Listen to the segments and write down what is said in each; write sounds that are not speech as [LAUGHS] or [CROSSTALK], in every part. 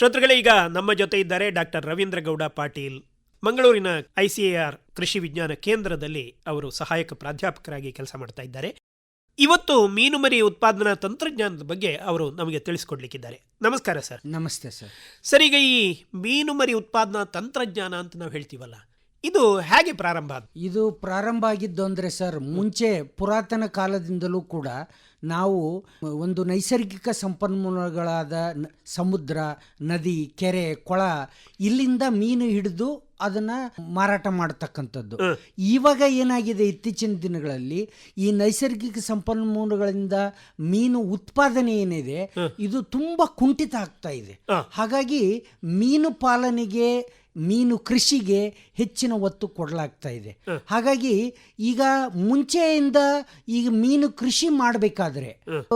ಶ್ರೋತೃಗಳೇ ಈಗ ನಮ್ಮ ಜೊತೆ ಇದ್ದಾರೆ ಡಾಕ್ಟರ್ ರವೀಂದ್ರ ಗೌಡ ಪಾಟೀಲ್. ಮಂಗಳೂರಿನ ಐಸಿಎಆರ್ ಕೃಷಿ ವಿಜ್ಞಾನ ಕೇಂದ್ರದಲ್ಲಿ ಅವರು ಸಹಾಯಕ ಪ್ರಾಧ್ಯಾಪಕರಾಗಿ ಕೆಲಸ ಮಾಡ್ತಾ ಇದ್ದಾರೆ. ಇವತ್ತು ಮೀನುಮರಿ ಉತ್ಪಾದನಾ ತಂತ್ರಜ್ಞಾನದ ಬಗ್ಗೆ ಅವರು ನಮಗೆ ತಿಳಿಸ್ಕೊಡ್ಲಿಕ್ಕಿದ್ದಾರೆ. ನಮಸ್ಕಾರ ಸರ್. ನಮಸ್ತೆ ಸರ್. ಸರ್ ಈಗ ಈ ಮೀನುಮರಿ ಉತ್ಪಾದನಾ ತಂತ್ರಜ್ಞಾನ ಅಂತ ನಾವು ಹೇಳ್ತೀವಲ್ಲ ಇದು ಹೇಗೆ ಪ್ರಾರಂಭ ಇದು ಪ್ರಾರಂಭ ಆಗಿದ್ದು ಅಂದರೆ ಸರ್ ಮುಂಚೆ ಪುರಾತನ ಕಾಲದಿಂದಲೂ ಕೂಡ ನಾವು ಒಂದು ನೈಸರ್ಗಿಕ ಸಂಪನ್ಮೂಲಗಳಾದ ಸಮುದ್ರ ನದಿ ಕೆರೆ ಕೊಳ ಇಲ್ಲಿಂದ ಮೀನು ಹಿಡಿದು ಅದನ್ನ ಮಾರಾಟ ಮಾಡತಕ್ಕಂಥದ್ದು. ಇವಾಗ ಏನಾಗಿದೆ ಇತ್ತೀಚಿನ ದಿನಗಳಲ್ಲಿ ಈ ನೈಸರ್ಗಿಕ ಸಂಪನ್ಮೂಲಗಳಿಂದ ಮೀನು ಉತ್ಪಾದನೆ ಏನಿದೆ ಇದು ತುಂಬಾ ಕುಂಠಿತ ಆಗ್ತಾ ಇದೆ. ಹಾಗಾಗಿ ಮೀನು ಪಾಲನೆಗೆ ಮೀನು ಕೃಷಿಗೆ ಹೆಚ್ಚಿನ ಒತ್ತು ಕೊಡಲಾಗ್ತಾ ಇದೆ. ಹಾಗಾಗಿ ಈಗ ಮುಂಚೆಯಿಂದ ಈಗ ಮೀನು ಕೃಷಿ ಮಾಡಬೇಕಾದ್ರೆ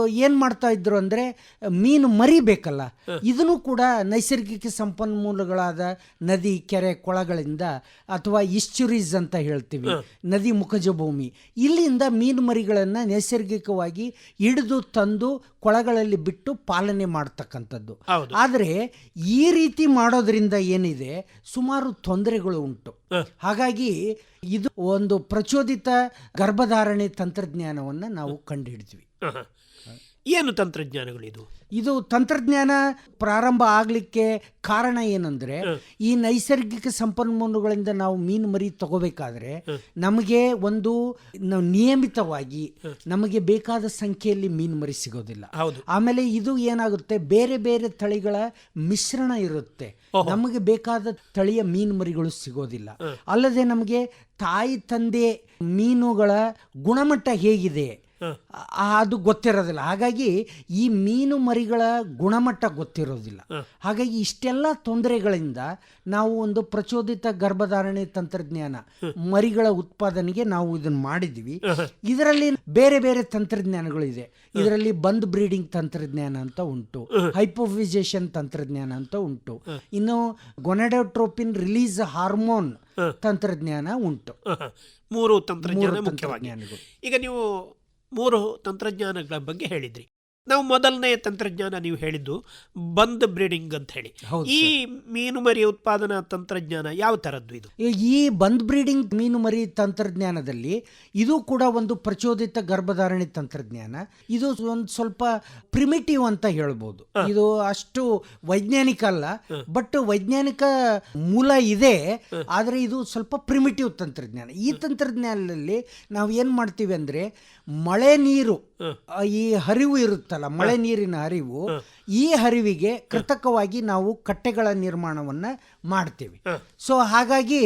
ಏನ್ ಮಾಡ್ತಾ ಇದ್ರು ಅಂದ್ರೆ ಮೀನು ಮರಿಬೇಕಲ್ಲ. ಇದನ್ನು ಕೂಡ ನೈಸರ್ಗಿಕ ಸಂಪನ್ಮೂಲಗಳಾದ ನದಿ ಕೆರೆ ಕೊಳಗಳಿಂದ ಅಥವಾ ಇಶ್ಚುರೀಸ್ ಅಂತ ಹೇಳ್ತೀವಿ ನದಿ ಮುಖಜ ಭೂಮಿ. ಇಲ್ಲಿಂದ ಮೀನು ಮರಿಗಳನ್ನು ನೈಸರ್ಗಿಕವಾಗಿ ಹಿಡಿದು ತಂದು ಕೊಳಗಳಲ್ಲಿ ಬಿಟ್ಟು ಪಾಲನೆ ಮಾಡ್ತಕ್ಕಂಥದ್ದು. ಆದರೆ ಈ ರೀತಿ ಮಾಡೋದ್ರಿಂದ ಏನಿದೆ? ಸುಮಾರು ತೊಂದರೆಗಳು ಉಂಟು. ಹಾಗಾಗಿ ಇದು ಒಂದು ಪ್ರಚೋದಿತ ಗರ್ಭಧಾರಣೆ ತಂತ್ರಜ್ಞಾನವನ್ನು ನಾವು ಕಂಡುಹಿಡಿದ್ವಿ. ಏನು ತಂತ್ರಜ್ಞಾನಗಳಿದು? ಇದು ತಂತ್ರಜ್ಞಾನ ಪ್ರಾರಂಭ ಆಗಲಿಕ್ಕೆ ಕಾರಣ ಏನಂದ್ರೆ ಈ ನೈಸರ್ಗಿಕ ಸಂಪನ್ಮೂಲಗಳಿಂದ ನಾವು ಮೀನು ಮರಿ ತಗೋಬೇಕಾದ್ರೆ ನಮಗೆ ಒಂದು ನಿಯಮಿತವಾಗಿ ನಮಗೆ ಬೇಕಾದ ಸಂಖ್ಯೆಯಲ್ಲಿ ಮೀನು ಮರಿ ಸಿಗೋದಿಲ್ಲ. ಆಮೇಲೆ ಇದು ಏನಾಗುತ್ತೆ ಬೇರೆ ಬೇರೆ ತಳಿಗಳ ಮಿಶ್ರಣ ಇರುತ್ತೆ. ನಮಗೆ ಬೇಕಾದ ತಳಿಯ ಮೀನು ಮರಿಗಳು ಸಿಗೋದಿಲ್ಲ. ಅಲ್ಲದೆ ನಮಗೆ ತಾಯಿ ತಂದೆ ಮೀನುಗಳ ಗುಣಮಟ್ಟ ಹೇಗಿದೆ ಅದು ಗೊತ್ತಿರೋದಿಲ್ಲ. ಹಾಗಾಗಿ ಈ ಮೀನು ಮರಿಗಳ ಗುಣಮಟ್ಟ ಗೊತ್ತಿರೋದಿಲ್ಲ. ಹಾಗಾಗಿ ಇಷ್ಟೆಲ್ಲ ತೊಂದರೆಗಳಿಂದ ನಾವು ಒಂದು ಪ್ರಚೋದಿತ ಗರ್ಭಧಾರಣೆ ತಂತ್ರಜ್ಞಾನ ಮರಿಗಳ ಉತ್ಪಾದನೆಗೆ ನಾವು ಇದನ್ನು ಮಾಡಿದ್ವಿ ಇದರಲ್ಲಿ ಬೇರೆ ಬೇರೆ ತಂತ್ರಜ್ಞಾನಗಳಿದೆ ಇದರಲ್ಲಿ ಬಂದ್ ಬ್ರೀಡಿಂಗ್ ತಂತ್ರಜ್ಞಾನ ಅಂತ ಉಂಟು. ಹೈಪೋಫಿಜೇಷನ್ ತಂತ್ರಜ್ಞಾನ ಅಂತ ಉಂಟು. ಇನ್ನು ಗೊನೆಡೋಟ್ರೋಪಿನ್ ರಿಲೀಸ್ ಹಾರ್ಮೋನ್ ತಂತ್ರಜ್ಞಾನ ಉಂಟು. ಮೂರು ತಂತ್ರಜ್ಞಾನ ಈಗ ನೀವು ಮೂರು ತಂತ್ರಜ್ಞಾನಗಳ ಬಗ್ಗೆ ಹೇಳಿದ್ರಿ. ನಾವು ಮೊದಲನೇ ತಂತ್ರಜ್ಞಾನ ನೀವು ಹೇಳಿದ್ದು ಬಂದ್ ಬ್ರೀಡಿಂಗ್ ಅಂತ ಹೇಳಿ. ಈ ಮೀನು ಮರಿ ಉತ್ಪಾದನಾ ತಂತ್ರಜ್ಞಾನ ಯಾವ ತರದ್ದು ಇದು? ಈ ಬಂದ್ ಬ್ರೀಡಿಂಗ್ ಮೀನು ಮರಿ ತಂತ್ರಜ್ಞಾನದಲ್ಲಿ ಇದು ಕೂಡ ಒಂದು ಪ್ರಚೋದಿತ ಗರ್ಭಧಾರಣೆ ತಂತ್ರಜ್ಞಾನ. ಇದು ಒಂದು ಸ್ವಲ್ಪ ಪ್ರಿಮಿಟಿವ್ ಅಂತ ಹೇಳ್ಬೋದು. ಇದು ಅಷ್ಟು ವೈಜ್ಞಾನಿಕ ಅಲ್ಲ. ಬಟ್ ವೈಜ್ಞಾನಿಕ ಮೂಲ ಇದೆ. ಆದರೆ ಇದು ಸ್ವಲ್ಪ ಪ್ರಿಮಿಟಿವ್ ತಂತ್ರಜ್ಞಾನ. ಈ ತಂತ್ರಜ್ಞಾನದಲ್ಲಿ ನಾವು ಏನು ಮಾಡ್ತೀವಿ ಅಂದರೆ ಮಳೆ ನೀರು ಈ ಹರಿವು ಇರುತ್ತಲ್ಲ ಮಳೆ ನೀರಿನ ಹರಿವು ಈ ಹರಿವಿಗೆ ಕೃತಕವಾಗಿ ನಾವು ಕಟ್ಟೆಗಳ ನಿರ್ಮಾಣವನ್ನು ಮಾಡ್ತೀವಿ. ಸೊ ಹಾಗಾಗಿ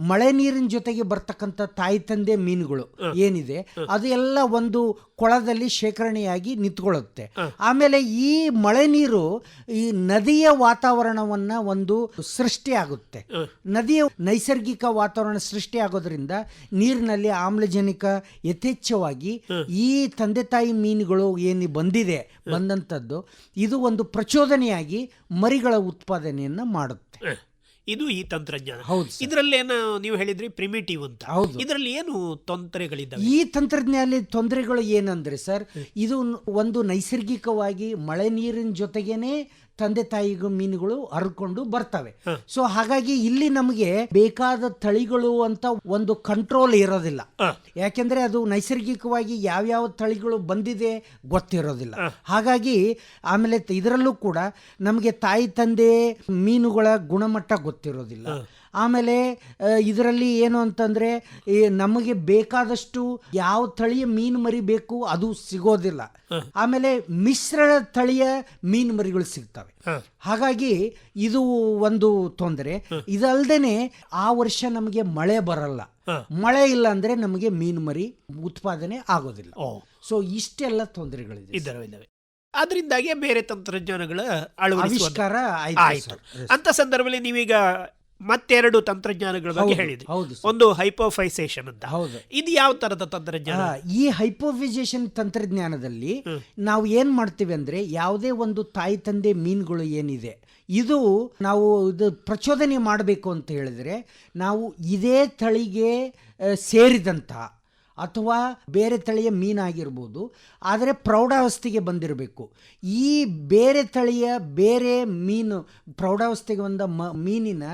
ಮಳೆ ನೀರಿನ ಜೊತೆಗೆ ಬರ್ತಕ್ಕಂಥ ತಾಯಿ ತಂದೆ ಮೀನುಗಳು ಏನಿದೆ ಅದು ಎಲ್ಲ ಒಂದು ಕೊಳದಲ್ಲಿ ಶೇಖರಣೆಯಾಗಿ ನಿಂತ್ಕೊಳ್ಳುತ್ತೆ. ಆಮೇಲೆ ಈ ಮಳೆ ನೀರು ಈ ನದಿಯ ವಾತಾವರಣವನ್ನ ಒಂದು ಸೃಷ್ಟಿ ಆಗುತ್ತೆ. ನದಿಯ ನೈಸರ್ಗಿಕ ವಾತಾವರಣ ಸೃಷ್ಟಿ ಆಗೋದ್ರಿಂದ ನೀರಿನಲ್ಲಿ ಆಮ್ಲಜನಕ ಯಥೇಚ್ಛವಾಗಿ ಈ ತಂದೆ ತಾಯಿ ಮೀನುಗಳು ಏನು ಬಂದಿದೆ ಬಂದಂಥದ್ದು ಇದು ಒಂದು ಪ್ರಚೋದನೆಯಾಗಿ ಮರಿಗಳ ಉತ್ಪಾದನೆಯನ್ನು ಮಾಡುತ್ತೆ. ಇದು ಈ ತಂತ್ರಜ್ಞಾನ. ಹೌದು ಇದರಲ್ಲೇನು ನೀವು ಹೇಳಿದ್ರಿ ಪ್ರಿಮಿಟಿವ್ ಅಂತ. ಹೌದು. ಇದರಲ್ಲಿ ಏನು ತೊಂದರೆಗಳಿದ್ದಾವೆ? ಈ ತಂತ್ರಜ್ಞಾನದಲ್ಲಿ ತೊಂದರೆಗಳು ಏನಂದ್ರೆ ಸರ್ ಇದು ಒಂದು ನೈಸರ್ಗಿಕವಾಗಿ ಮಳೆ ನೀರಿನ ಜೊತೆಗೇನೆ ತಂದೆ ತಾಯಿಗೂ ಮೀನುಗಳು ಹರ್ಕೊಂಡು ಬರ್ತವೆ. ಸೊ ಹಾಗಾಗಿ ಇಲ್ಲಿ ನಮಗೆ ಬೇಕಾದ ತಳಿಗಳು ಅಂತ ಒಂದು ಕಂಟ್ರೋಲ್ ಇರೋದಿಲ್ಲ. ಯಾಕೆಂದ್ರೆ ಅದು ನೈಸರ್ಗಿಕವಾಗಿ ಯಾವ್ಯಾವ ತಳಿಗಳು ಬಂದಿದೆ ಗೊತ್ತಿರೋದಿಲ್ಲ. ಹಾಗಾಗಿ ಆಮೇಲೆ ಇದರಲ್ಲೂ ಕೂಡ ನಮಗೆ ತಾಯಿ ತಂದೆ ಮೀನುಗಳ ಗುಣಮಟ್ಟ ಗೊತ್ತಿರೋದಿಲ್ಲ. ಆಮೇಲೆ ಇದರಲ್ಲಿ ಏನು ಅಂತಂದರೆ ನಮಗೆ ಬೇಕಾದಷ್ಟು ಯಾವ ತಳಿಯ ಮೀನು ಮರಿ ಬೇಕು ಅದು ಸಿಗೋದಿಲ್ಲ. ಆಮೇಲೆ ಮಿಶ್ರ ತಳಿಯ ಮೀನು ಮರಿಗಳು ಸಿಗ್ತವೆ. ಹಾಗಾಗಿ ಇದು ಒಂದು ತೊಂದರೆ. ಇದಲ್ದೇನೆ ಆ ವರ್ಷ ನಮಗೆ ಮಳೆ ಬರಲ್ಲ. ಮಳೆ ಇಲ್ಲ ಅಂದ್ರೆ ನಮಗೆ ಮೀನು ಮರಿ ಉತ್ಪಾದನೆ ಆಗೋದಿಲ್ಲ. ಸೊ ಇಷ್ಟೆಲ್ಲ ತೊಂದರೆಗಳಿದೆ ಅದರಿಂದಾಗಿ ಬೇರೆ ತಂತ್ರಜ್ಞಾನಗಳ ಅಳವಡಿಸ್ಕಾರ ಆಯ್ತು. ಅಂತ ಸಂದರ್ಭದಲ್ಲಿ ನೀವೀಗ ಮತ್ತೆರಡು ತಂತ್ರಜ್ಞಾನಗಳ ಬಗ್ಗೆ ಹೇಳಿದ್ರು ಹೌದು ಒಂದು ಹೈಪೋಫೈಸೇಷನ್ ಅಂತ. ಹೌದು. ಇದು ಯಾವ ತರದ ತಂತ್ರಜ್ಞಾನ? ಈ ಹೈಪೋಫೈಸೇಷನ್ ತಂತ್ರಜ್ಞಾನದಲ್ಲಿ ನಾವು ಏನ್ ಮಾಡ್ತೀವಿ ಅಂದ್ರೆ ಯಾವುದೇ ಒಂದು ತಾಯಿ ತಂದೆ ಮೀನುಗಳು ಏನಿದೆ ಇದು ನಾವು ಇದು ಪ್ರಚೋದನೆ ಮಾಡಬೇಕು ಅಂತ ಹೇಳಿದ್ರೆ ನಾವು ಇದೇ ತಳಿಗೆ ಸೇರಿದಂಥ ಸೇರಿದಂತಹ ಅಥವಾ ಬೇರೆ ತಳಿಯ ಮೀನಾಗಿರ್ಬೋದು ಆದರೆ ಪ್ರೌಢಾವಸ್ಥೆಗೆ ಬಂದಿರಬೇಕು. ಈ ಬೇರೆ ತಳಿಯ ಬೇರೆ ಮೀನು ಪ್ರೌಢಾವಸ್ಥೆಗೆ ಬಂದ ಮ ಮೀನಿನ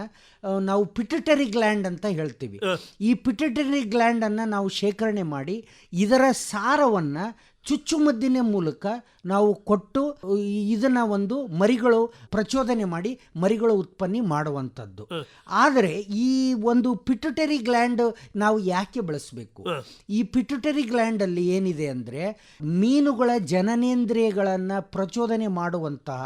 ನಾವು ಪಿಟಟರಿ ಗ್ಲ್ಯಾಂಡ್ ಅಂತ ಹೇಳ್ತೀವಿ. ಈ ಪಿಟಟರಿ ಗ್ಲ್ಯಾಂಡನ್ನು ನಾವು ಶೇಖರಣೆ ಮಾಡಿ ಇದರ ಸಾರವನ್ನು ಚುಚ್ಚುಮದ್ದಿನ ಮೂಲಕ ನಾವು ಕೊಟ್ಟು ಇದನ್ನ ಒಂದು ಮರಿಗಳು ಪ್ರಚೋದನೆ ಮಾಡಿ ಮರಿಗಳು ಉತ್ಪನ್ನಿ ಮಾಡುವಂಥದ್ದು. ಆದರೆ ಈ ಒಂದು ಪಿಟುಟರಿ ಗ್ಲ್ಯಾಂಡ್ ನಾವು ಯಾಕೆ ಬಳಸಬೇಕು? ಈ ಪಿಟುಟರಿ ಗ್ಲ್ಯಾಂಡ್ ಅಲ್ಲಿ ಏನಿದೆ ಅಂದರೆ ಮೀನುಗಳ ಜನನೇಂದ್ರಿಯಗಳನ್ನು ಪ್ರಚೋದನೆ ಮಾಡುವಂತಹ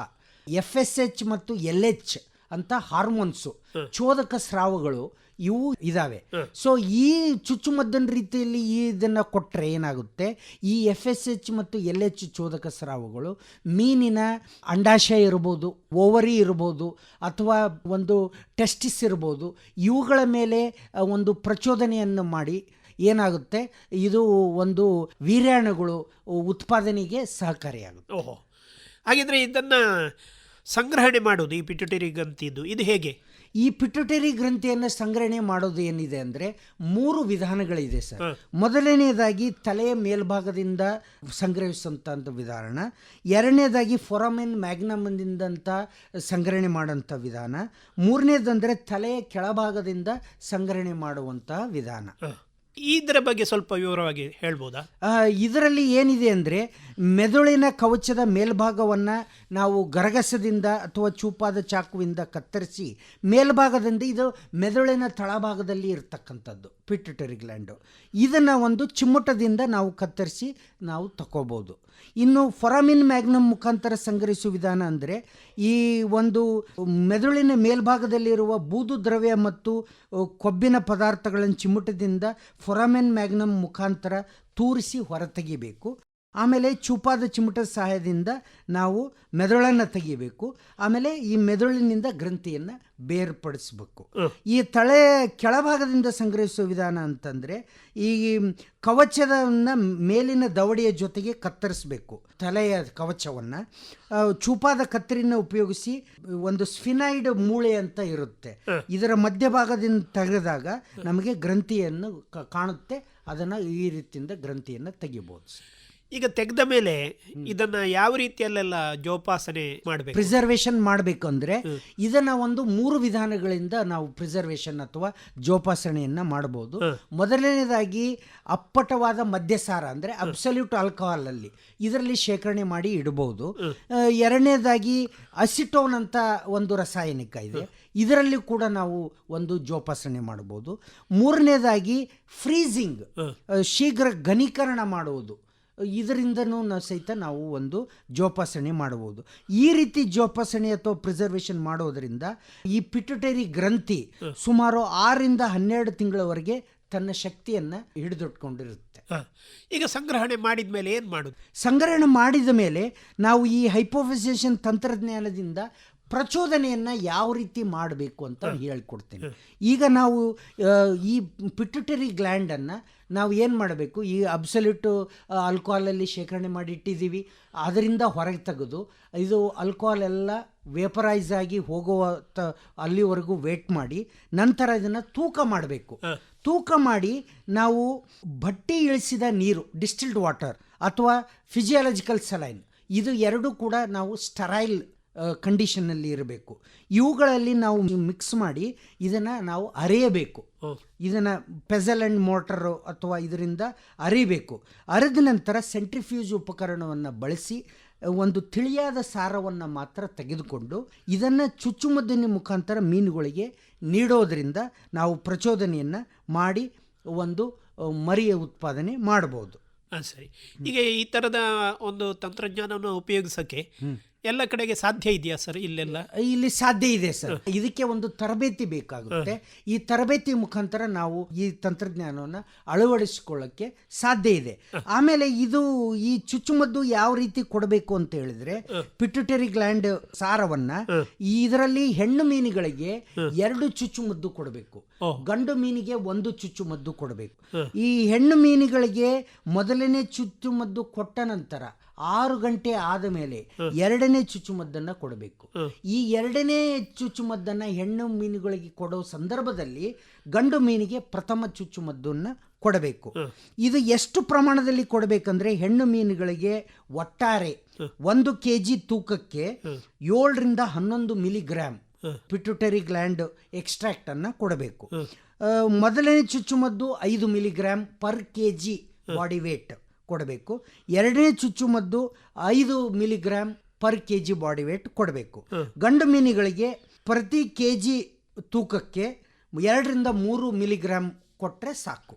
ಎಫ್ ಎಸ್ ಎಚ್ ಮತ್ತು ಎಲ್ ಎಚ್ ಅಂತ ಹಾರ್ಮೋನ್ಸು ಚೋದಕ ಸ್ರಾವಗಳು ಇವು ಇದಾವೆ. ಸೊ ಈ ಚುಚ್ಚುಮದ್ದನ ರೀತಿಯಲ್ಲಿ ಈ ಇದನ್ನ ಕೊಟ್ಟರೆ ಏನಾಗುತ್ತೆ? ಈ ಎಫ್ ಎಸ್ ಎಚ್ ಮತ್ತು ಎಲ್ ಎಚ್ ಚೋದಕ ಸ್ರಾವಗಳು ಮೀನಿನ ಅಂಡಾಶಯ ಇರ್ಬೋದು ಓವರಿ ಇರ್ಬೋದು ಅಥವಾ ಒಂದು ಟೆಸ್ಟಿಸ್ ಇರ್ಬೋದು ಇವುಗಳ ಮೇಲೆ ಒಂದು ಪ್ರಚೋದನೆಯನ್ನು ಮಾಡಿ ಏನಾಗುತ್ತೆ? ಇದು ಒಂದು ವೀರ್ಯಾಣುಗಳು ಉತ್ಪಾದನೆಗೆ ಸಹಕಾರಿಯಾಗುತ್ತೆ. ಓಹೋ. ಹಾಗಿದ್ರೆ ಇದನ್ನ ಸಂಗ್ರಹಣೆ ಮಾಡೋದು ಈ ಪಿಟ್ಯುಟರಿ ಗಂತಿದ್ದು ಇದು ಹೇಗೆ? ಈ ಪಿಟ್ಯುಟರಿ ಗ್ರಂಥಿಯನ್ನು ಸಂಗ್ರಹಣೆ ಮಾಡೋದು ಏನಿದೆ ಅಂದರೆ ಮೂರು ವಿಧಾನಗಳಿದೆ ಸರ್. ಮೊದಲನೆಯದಾಗಿ ತಲೆಯ ಮೇಲ್ಭಾಗದಿಂದ ಸಂಗ್ರಹಿಸುವಂಥ ವಿಧಾನ ಎರಡನೇದಾಗಿ ಫೊರಮೆನ್ ಮ್ಯಾಗ್ನಮ್ನಿಂದಂಥ ಸಂಗ್ರಹಣೆ ಮಾಡೋಂಥ ವಿಧಾನ ಮೂರನೇದಂದರೆ ತಲೆಯ ಕೆಳಭಾಗದಿಂದ ಸಂಗ್ರಹಣೆ ಮಾಡುವಂಥ ವಿಧಾನ. ಇದರ ಬಗ್ಗೆ ಸ್ವಲ್ಪ ವಿವರವಾಗಿ ಹೇಳ್ಬೋದಾ? ಇದರಲ್ಲಿ ಏನಿದೆ ಅಂದರೆ ಮೆದುಳಿನ ಕವಚದ ಮೇಲ್ಭಾಗವನ್ನು ನಾವು ಗರಗಸದಿಂದ ಅಥವಾ ಚೂಪಾದ ಚಾಕುವಿಂದ ಕತ್ತರಿಸಿ ಮೇಲ್ಭಾಗದಿಂದ ಇದು ಮೆದುಳಿನ ತಳಭಾಗದಲ್ಲಿ ಇರತಕ್ಕಂಥದ್ದು ಪಿಟ್ಯುಟರಿ ಗ್ಲ್ಯಾಂಡು ಇದನ್ನು ಒಂದು ಚಿಮ್ಮುಟದಿಂದ ನಾವು ಕತ್ತರಿಸಿ ನಾವು ತಗೋಬೋದು ಇನ್ನು ಫೊರಾಮಿನ್ ಮ್ಯಾಗ್ನಮ್ ಮುಖಾಂತರ ಸಂಗ್ರಹಿಸುವ ವಿಧಾನ ಅಂದರೆ ಈ ಒಂದು ಮೆದುಳಿನ ಮೇಲ್ಭಾಗದಲ್ಲಿರುವ ಬೂದು ದ್ರವ್ಯ ಮತ್ತು ಕೊಬ್ಬಿನ ಪದಾರ್ಥಗಳನ್ನು ಚಿಮ್ಮುಟದಿಂದ ಫೊರಾಮಿನ್ ಮ್ಯಾಗ್ನಮ್ ಮುಖಾಂತರ ತೂರಿಸಿ ಹೊರತೆಗಿಬೇಕು ಆಮೇಲೆ ಚೂಪಾದ ಚಿಮುಟದ ಸಹಾಯದಿಂದ ನಾವು ಮೆದುಳನ್ನು ತೆಗಿಬೇಕು. ಆಮೇಲೆ ಈ ಮೆದುಳಿನಿಂದ ಗ್ರಂಥಿಯನ್ನು ಬೇರ್ಪಡಿಸಬೇಕು. ಈ ತಳೆ ಕೆಳಭಾಗದಿಂದ ಸಂಗ್ರಹಿಸುವ ವಿಧಾನ ಅಂತಂದರೆ ಈ ಕವಚದನ್ನ ಮೇಲಿನ ದವಡೆಯ ಜೊತೆಗೆ ಕತ್ತರಿಸಬೇಕು. ತಲೆಯ ಕವಚವನ್ನು. ಚೂಪಾದ ಕತ್ತರಿನ ಉಪಯೋಗಿಸಿ ಒಂದು ಸ್ಫಿನೈಡ್ ಮೂಳೆ ಅಂತ ಇರುತ್ತೆ. ಇದರ ಮಧ್ಯಭಾಗದಿಂದ ತೆಗೆದಾಗ ನಮಗೆ ಗ್ರಂಥಿಯನ್ನು ಕಾಣುತ್ತೆ. ಅದನ್ನು ಈ ರೀತಿಯಿಂದ ಗ್ರಂಥಿಯನ್ನು ತೆಗಿಬೋದು. ಈಗ ತೆಗೆದ ಮೇಲೆ ಇದನ್ನ ಯಾವ ರೀತಿಯಲ್ಲೆಲ್ಲ ಜೋಪಾಸನೆ ಮಾಡಬೇಕು? ಪ್ರಿಸರ್ವೇಶನ್ ಮಾಡಬೇಕು ಅಂದ್ರೆ ಇದನ್ನ ಒಂದು ಮೂರು ವಿಧಾನಗಳಿಂದ ನಾವು ಪ್ರಿಸರ್ವೇಶನ್ ಅಥವಾ ಜೋಪಾಸಣೆಯನ್ನ ಮಾಡಬಹುದು ಮೊದಲನೇದಾಗಿ ಅಪ್ಪಟವಾದ ಮದ್ಯಸಾರ ಅಂದ್ರೆ ಅಬ್ಸಲ್ಯೂಟ್ ಆಲ್ಕೋಹಾಲ್ ಅಲ್ಲಿ ಇದರಲ್ಲಿ ಶೇಖರಣೆ ಮಾಡಿ ಇಡಬಹುದು ಎರಡನೇದಾಗಿ ಅಸಿಟೋನ್ ಅಂತ ಒಂದು ರಾಸಾಯನಿಕ ಇದೆ. ಇದರಲ್ಲಿ ಕೂಡ ನಾವು ಒಂದು ಜೋಪಾಸಣೆ ಮಾಡಬಹುದು ಮೂರನೇದಾಗಿ ಫ್ರೀಸಿಂಗ್ ಶೀಘ್ರ ಘನೀಕರಣ ಮಾಡುವುದು. ಇದರಿಂದನೂ ನಾವು ಸಹಿತ ನಾವು ಒಂದು ಜೋಪಾಸಣೆ ಮಾಡಬಹುದು. ಈ ರೀತಿ ಜೋಪಾಸಣೆ ಅಥವಾ ಪ್ರಿಸರ್ವೇಶನ್ ಮಾಡೋದರಿಂದ ಈ ಪಿಟ್ಯುಟರಿ ಗ್ರಂಥಿ ಸುಮಾರು ಆರರಿಂದ ಹನ್ನೆರಡು ತಿಂಗಳವರೆಗೆ ತನ್ನ ಶಕ್ತಿಯನ್ನು ಹಿಡಿದಿಟ್ಕೊಂಡಿರುತ್ತೆ ಈಗ ಸಂಗ್ರಹಣೆ ಮಾಡಿದ ಮೇಲೆ ಏನು ಮಾಡೋದು? ಸಂಗ್ರಹಣೆ ಮಾಡಿದ ಮೇಲೆ ನಾವು ಈ ಹೈಪೋಫಿಸೇಷನ್ ತಂತ್ರಜ್ಞಾನದಿಂದ ಪ್ರಚೋದನೆಯನ್ನು ಯಾವ ರೀತಿ ಮಾಡಬೇಕು ಅಂತ ಹೇಳ್ಕೊಡ್ತೇನೆ. ಈಗ ನಾವು ಈ ಪಿಟ್ಯುಟರಿ ಗ್ಲ್ಯಾಂಡನ್ನು ನಾವು ಏನು ಮಾಡಬೇಕು? ಈ ಅಬ್ಸಲ್ಯೂಟು ಆಲ್ಕೋಹಾಲಲ್ಲಿ ಶೇಖರಣೆ ಮಾಡಿ ಇಟ್ಟಿದ್ದೀವಿ. ಅದರಿಂದ ಹೊರಗೆ ತೆಗೆದು ಇದು ಆಲ್ಕೋಹಾಲ್ ಎಲ್ಲ ವೇಪರೈಸ್ ಆಗಿ ಹೋಗುವ ತ ಅಲ್ಲಿವರೆಗೂ ವೇಟ್ ಮಾಡಿ ನಂತರ ಇದನ್ನು ತೂಕ ಮಾಡಬೇಕು. ತೂಕ ಮಾಡಿ ನಾವು ಭಟ್ಟಿ ಇಳಿಸಿದ ನೀರು ಡಿಸ್ಟಿಲ್ಡ್ ವಾಟರ್ ಅಥವಾ ಫಿಸಿಯಾಲಜಿಕಲ್ ಸಲೈನ್ ಇದು ಎರಡೂ ಕೂಡ ನಾವು ಸ್ಟರೈಲ್ ಕಂಡೀಷನ್ನಲ್ಲಿ ಇರಬೇಕು. ಇವುಗಳಲ್ಲಿ ನಾವು ಮಿಕ್ಸ್ ಮಾಡಿ ಇದನ್ನು ನಾವು ಅರೆಯಬೇಕು. ಇದನ್ನು ಪೆಸಲ್ ಆ್ಯಂಡ್ ಮೋಟರು ಅಥವಾ ಇದರಿಂದ ಅರಿಬೇಕು. ಅರೆದ ನಂತರ ಸೆಂಟ್ರಿಫ್ಯೂಜ್ ಉಪಕರಣವನ್ನು ಬಳಸಿ ಒಂದು ತಿಳಿಯಾದ ಸಾರವನ್ನು ಮಾತ್ರ ತೆಗೆದುಕೊಂಡು ಇದನ್ನು ಚುಚ್ಚುಮದ್ದಿನ ಮುಖಾಂತರ ಮೀನುಗಳಿಗೆ ನೀಡೋದರಿಂದ ನಾವು ಪ್ರಚೋದನೆಯನ್ನು ಮಾಡಿ ಒಂದು ಮರಿಯ ಉತ್ಪಾದನೆ ಮಾಡ್ಬೋದು. ಹಾಂ ಸರಿ. ಈಗ ಈ ಥರದ ಒಂದು ತಂತ್ರಜ್ಞಾನವನ್ನು ಉಪಯೋಗಿಸಕ್ಕೆ ಎಲ್ಲ ಕಡೆಗೆ ಸಾಧ್ಯ ಇದೆಯಾ ಸರ್ ಇಲ್ಲೆಲ್ಲ? ಇಲ್ಲಿ ಸಾಧ್ಯ ಇದೆ ಸರ್. ಇದಕ್ಕೆ ಒಂದು ತರಬೇತಿ ಬೇಕಾಗುತ್ತೆ. ಈ ತರಬೇತಿ ಮುಖಾಂತರ ನಾವು ಈ ತಂತ್ರಜ್ಞಾನವನ್ನು ಅಳವಡಿಸಿಕೊಳ್ಳಕ್ಕೆ ಸಾಧ್ಯ ಇದೆ. ಆಮೇಲೆ ಇದು ಈ ಚುಚ್ಚುಮದ್ದು ಯಾವ ರೀತಿ ಕೊಡಬೇಕು ಅಂತ ಹೇಳಿದ್ರೆ ಪಿಟ್ಯುಟರಿ ಗ್ಲ್ಯಾಂಡ್ ಸಾರವನ್ನ ಇದರಲ್ಲಿ ಹೆಣ್ಣು ಮೀನುಗಳಿಗೆ ಎರಡು ಚುಚ್ಚುಮದ್ದು ಕೊಡಬೇಕು. ಗಂಡು ಮೀನಿಗೆ ಒಂದು ಚುಚ್ಚುಮದ್ದು ಕೊಡಬೇಕು. ಈ ಹೆಣ್ಣು ಮೀನುಗಳಿಗೆ ಮೊದಲನೇ ಚುಚ್ಚುಮದ್ದು ಕೊಟ್ಟ ನಂತರ ಆರು ಗಂಟೆ ಆದ ಮೇಲೆ ಎರಡನೇ ಚುಚ್ಚುಮದ್ದನ್ನ ಕೊಡಬೇಕು. ಈ ಎರಡನೇ ಚುಚ್ಚುಮದ್ದನ್ನ ಹೆಣ್ಣು ಮೀನುಗಳಿಗೆ ಕೊಡೋ ಸಂದರ್ಭದಲ್ಲಿ ಗಂಡು ಮೀನಿಗೆ ಪ್ರಥಮ ಚುಚ್ಚುಮದ್ದನ್ನ ಕೊಡಬೇಕು. ಇದು ಎಷ್ಟು ಪ್ರಮಾಣದಲ್ಲಿ ಕೊಡಬೇಕಂದ್ರೆ ಹೆಣ್ಣು ಮೀನುಗಳಿಗೆ ಒಟ್ಟಾರೆ ಒಂದು ಕೆ ಜಿ ತೂಕಕ್ಕೆ ಏಳರಿಂದ ಹನ್ನೊಂದು ಮಿಲಿಗ್ರಾಮ್ ಪಿಟ್ಯುಟರಿ ಗ್ಲ್ಯಾಂಡ್ ಎಕ್ಸ್ಟ್ರಾಕ್ಟ್ ಅನ್ನ ಕೊಡಬೇಕು. ಮೊದಲನೇ ಚುಚ್ಚುಮದ್ದು ಐದು milligram per K G body weight ಕೊಡಬೇಕು. ಎರಡನೇ ಚುಚ್ಚುಮದ್ದು ಐದು milligram per K G body weight ಕೊಡಬೇಕು. ಗಂಡು ಮೀನುಗಳಿಗೆ ಪ್ರತಿ ಕೆ ಜಿ ತೂಕಕ್ಕೆ ಎರಡರಿಂದ ಮೂರು ಮಿಲಿಗ್ರಾಮ್ ಕೊಟ್ಟರೆ ಸಾಕು.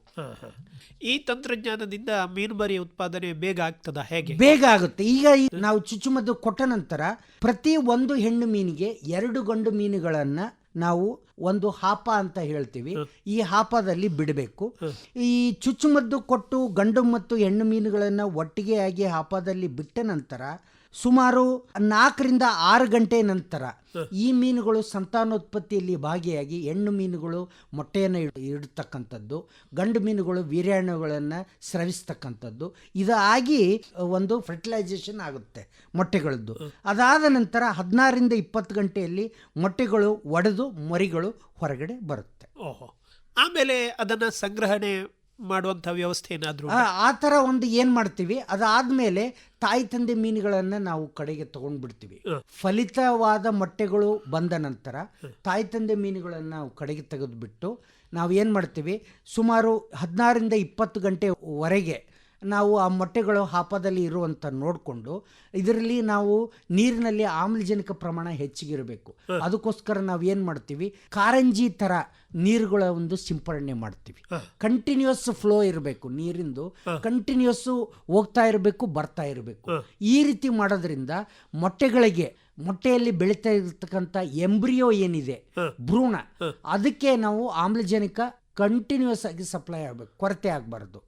ಈ ತಂತ್ರಜ್ಞಾನದಿಂದ ಮೀನುಮರಿ ಉತ್ಪಾದನೆ ಬೇಗ ಆಗ್ತದ ಹೇಗೆ? ಬೇಗ ಆಗುತ್ತೆ. ಈಗ ನಾವು ಚುಚ್ಚುಮದ್ದು ಕೊಟ್ಟ ನಂತರ ಪ್ರತಿ ಒಂದು ಹೆಣ್ಣು ಮೀನಿಗೆ ಎರಡು ಗಂಡು ಮೀನುಗಳನ್ನ ನಾವು ಒಂದು ಹಾಪ ಅಂತ ಹೇಳ್ತೀವಿ. ಈ ಹಾಪದಲ್ಲಿ ಬಿಡಬೇಕು. ಈ ಚುಚ್ಚುಮದ್ದು ಕೊಟ್ಟು ಗಂಡು ಮತ್ತು ಹೆಣ್ಣು ಮೀನುಗಳನ್ನು ಒಟ್ಟಿಗೆ ಆಗಿ ಹಾಪದಲ್ಲಿ ಬಿಟ್ಟ ನಂತರ ಸುಮಾರು ನಾಲ್ಕರಿಂದ ಆರು ಗಂಟೆ ನಂತರ ಈ ಮೀನುಗಳು ಸಂತಾನೋತ್ಪತ್ತಿಯಲ್ಲಿ ಭಾಗಿಯಾಗಿ ಹೆಣ್ಣು ಮೀನುಗಳು ಮೊಟ್ಟೆಯನ್ನು ಇಡತಕ್ಕಂಥದ್ದು ಗಂಡು ಮೀನುಗಳು ವೀರ್ಯಾಣುಗಳನ್ನು ಸ್ರವಿಸ್ತಕ್ಕಂಥದ್ದು. ಇದಾಗಿ ಒಂದು ಫರ್ಟಿಲೈಸೇಷನ್ ಆಗುತ್ತೆ ಮೊಟ್ಟೆಗಳದ್ದು. ಅದಾದ ನಂತರ ಹದಿನಾರರಿಂದ ಇಪ್ಪತ್ತು ಗಂಟೆಯಲ್ಲಿ ಮೊಟ್ಟೆಗಳು ಒಡೆದು ಮರಿಗಳು ಹೊರಗಡೆ ಬರುತ್ತೆ. ಓಹೋ. ಆಮೇಲೆ ಅದನ್ನು ಸಂಗ್ರಹಣೆ ಮಾಡುವಂತ ವ್ಯವಸ್ಥೆ ಏನಾದರೂ ಆ- ಆ ಥರ ಒಂದು ಏನು ಮಾಡ್ತೀವಿ? ಅದಾದಮೇಲೆ ತಾಯಿ ತಂದೆ ಮೀನುಗಳನ್ನು ನಾವು ಕಡೆಗೆ ತಗೊಂಡ್ಬಿಡ್ತೀವಿ. ಫಲಿತವಾದ ಮೊಟ್ಟೆಗಳು ಬಂದ ನಂತರ ತಾಯಿ ತಂದೆ ಮೀನುಗಳನ್ನು ನಾವು ಕಡೆಗೆ ತೆಗೆದುಬಿಟ್ಟು ನಾವು ಏನು ಮಾಡ್ತೀವಿ? ಸುಮಾರು ಹದಿನಾರಿಂದ ಇಪ್ಪತ್ತು ಗಂಟೆವರೆಗೆ ನಾವು ಆ ಮೊಟ್ಟೆಗಳು ಹಾಪದಲ್ಲಿ ಇರುವಂತ ನೋಡಿಕೊಂಡು ಇದರಲ್ಲಿ ನಾವು ನೀರಿನಲ್ಲಿ ಆಮ್ಲಜನಕ ಪ್ರಮಾಣ ಹೆಚ್ಚಿಗಿರಬೇಕು. ಅದಕ್ಕೋಸ್ಕರ ನಾವು ಏನು ಮಾಡ್ತೀವಿ? ಕಾರಂಜಿ ಥರ ನೀರುಗಳ ಒಂದು ಸಿಂಪರಣೆ ಮಾಡ್ತೀವಿ. ಕಂಟಿನ್ಯೂಸ್ ಫ್ಲೋ ಇರಬೇಕು ನೀರಿಂದು. ಕಂಟಿನ್ಯೂಸ್ ಹೋಗ್ತಾ ಇರಬೇಕು ಬರ್ತಾ ಇರಬೇಕು. ಈ ರೀತಿ ಮಾಡೋದ್ರಿಂದ ಮೊಟ್ಟೆಗಳಿಗೆ ಮೊಟ್ಟೆಯಲ್ಲಿ ಬೆಳೀತಾ ಇರತಕ್ಕಂಥ ಎಂಬ್ರಿಯೋ ಏನಿದೆ? ಭ್ರೂಣ. ಅದಕ್ಕೆ ನಾವು ಆಮ್ಲಜನಕ ಕಂಟಿನ್ಯೂಸ್ ಆಗಿ ಸಪ್ಲೈ ಆಗಬೇಕು ಕೊರತೆ ಆಗಬಾರ್ದು.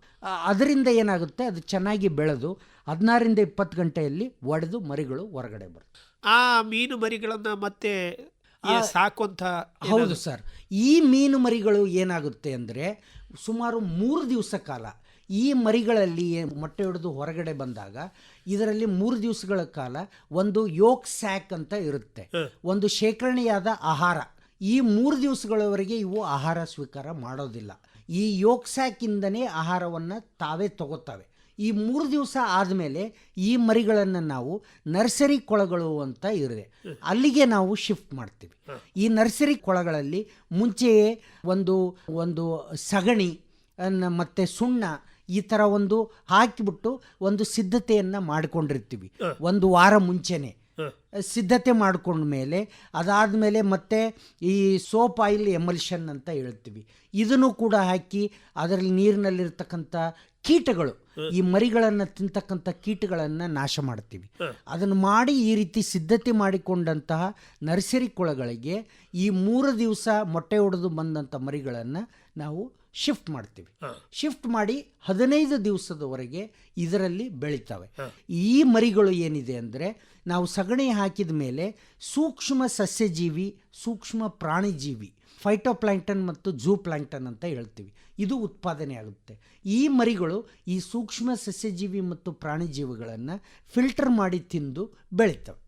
ಅದರಿಂದ ಏನಾಗುತ್ತೆ? ಅದು ಚೆನ್ನಾಗಿ ಬೆಳೆದು ಹದಿನಾರಿಂದ ಇಪ್ಪತ್ತು ಗಂಟೆಯಲ್ಲಿ ಒಡೆದು ಮರಿಗಳು ಹೊರಗಡೆ ಬರುತ್ತೆ. ಆ ಮೀನು ಮರಿಗಳನ್ನು ಮತ್ತೆ ಈ ಸಾಕುವಂತ ಹೌದು ಸರ್. ಈ ಮೀನು ಮರಿಗಳು ಏನಾಗುತ್ತೆ ಅಂದರೆ ಸುಮಾರು ಮೂರು ದಿವಸ ಕಾಲ ಈ ಮರಿಗಳಲ್ಲಿ ಮೊಟ್ಟೆ ಹಿಡಿದು ಹೊರಗಡೆ ಬಂದಾಗ ಇದರಲ್ಲಿ ಮೂರು ದಿವಸಗಳ ಕಾಲ ಒಂದು ಯೋಕ್ ಸ್ಯಾಕ್ ಅಂತ ಇರುತ್ತೆ. ಒಂದು ಶೇಖರಣೆಯಾದ ಆಹಾರ. ಈ ಮೂರು ದಿವಸಗಳವರೆಗೆ ಇವು ಆಹಾರ ಸ್ವೀಕಾರ ಮಾಡೋದಿಲ್ಲ. ಈ ಯೋಕ್ಸ್ಯಾಕಿಂದನೇ ಆಹಾರವನ್ನು ತಾವೇ ತಗೋತಾವೆ ಈ ಮೂರು ದಿವಸ ಆದಮೇಲೆ ಈ ಮರಿಗಳನ್ನು ನಾವು ನರ್ಸರಿ ಕೊಳಗಳು ಅಂತ ಇರಿದೆ ಅಲ್ಲಿಗೆ ನಾವು ಶಿಫ್ಟ್ ಮಾಡ್ತೀವಿ. ಈ ನರ್ಸರಿ ಕೊಳಗಳಲ್ಲಿ ಮುಂಚೆಯೇ ಒಂದು ಒಂದು ಸಗಣಿ ಮತ್ತು ಮತ್ತೆ ಸುಣ್ಣ ಈ ಥರ ಒಂದು ಹಾಕಿಬಿಟ್ಟು ಒಂದು ಸಿದ್ಧತೆಯನ್ನು ಮಾಡಿಕೊಂಡಿರ್ತೀವಿ. ಒಂದು ವಾರ ಮುಂಚೆನೆ. ಸಿದ್ಧತೆ ಮಾಡಿಕೊಂಡ ಮೇಲೆ ಅದಾದ ಮೇಲೆ ಮತ್ತೆ ಈ ಸೋಪ್ ಆಯಿಲ್ ಎಮಲ್ಷನ್ ಅಂತ ಹೇಳ್ತೀವಿ. ಇದನ್ನು ಕೂಡ ಹಾಕಿ ಅದರಲ್ಲಿ ನೀರಿನಲ್ಲಿರ್ತಕ್ಕಂಥ ಕೀಟಗಳು ಈ ಮರಿಗಳನ್ನು ತಿಂತಕ್ಕಂಥ ಕೀಟಗಳನ್ನು ನಾಶ ಮಾಡ್ತೀವಿ. ಅದನ್ನು ಮಾಡಿ ಈ ರೀತಿ ಸಿದ್ಧತೆ ಮಾಡಿಕೊಂಡಂತಹ ನರ್ಸರಿ ಕೊಳಗಳಿಗೆ ಈ ಮೂರು ದಿವಸ ಮೊಟ್ಟೆ ಹೊಡೆದು ಬಂದಂಥ ಮರಿಗಳನ್ನು ನಾವು ಶಿಫ್ಟ್ ಮಾಡ್ತೀವಿ. ಶಿಫ್ಟ್ ಮಾಡಿ ಹದಿನೈದು ದಿವಸದವರೆಗೆ ಇದರಲ್ಲಿ ಬೆಳಿತವೆ. ಈ ಮರಿಗಳು ಏನಿದೆ ಅಂದರೆ ನಾವು ಸಗಣಿ ಹಾಕಿದ ಮೇಲೆ ಸೂಕ್ಷ್ಮ ಸಸ್ಯಜೀವಿ ಸೂಕ್ಷ್ಮ ಪ್ರಾಣಿಜೀವಿ ಫೈಟೋಪ್ಲಾಂಕ್ಟನ್ ಮತ್ತು ಜೂ ಪ್ಲಾಂಕ್ಟನ್ ಅಂತ ಹೇಳ್ತೀವಿ. ಇದು ಉತ್ಪಾದನೆ ಆಗುತ್ತೆ. ಈ ಮರಿಗಳು ಈ ಸೂಕ್ಷ್ಮ ಸಸ್ಯಜೀವಿ ಮತ್ತು ಪ್ರಾಣಿಜೀವಿಗಳನ್ನು ಫಿಲ್ಟರ್ ಮಾಡಿ ತಿಂದು ಬೆಳಿತವೆ.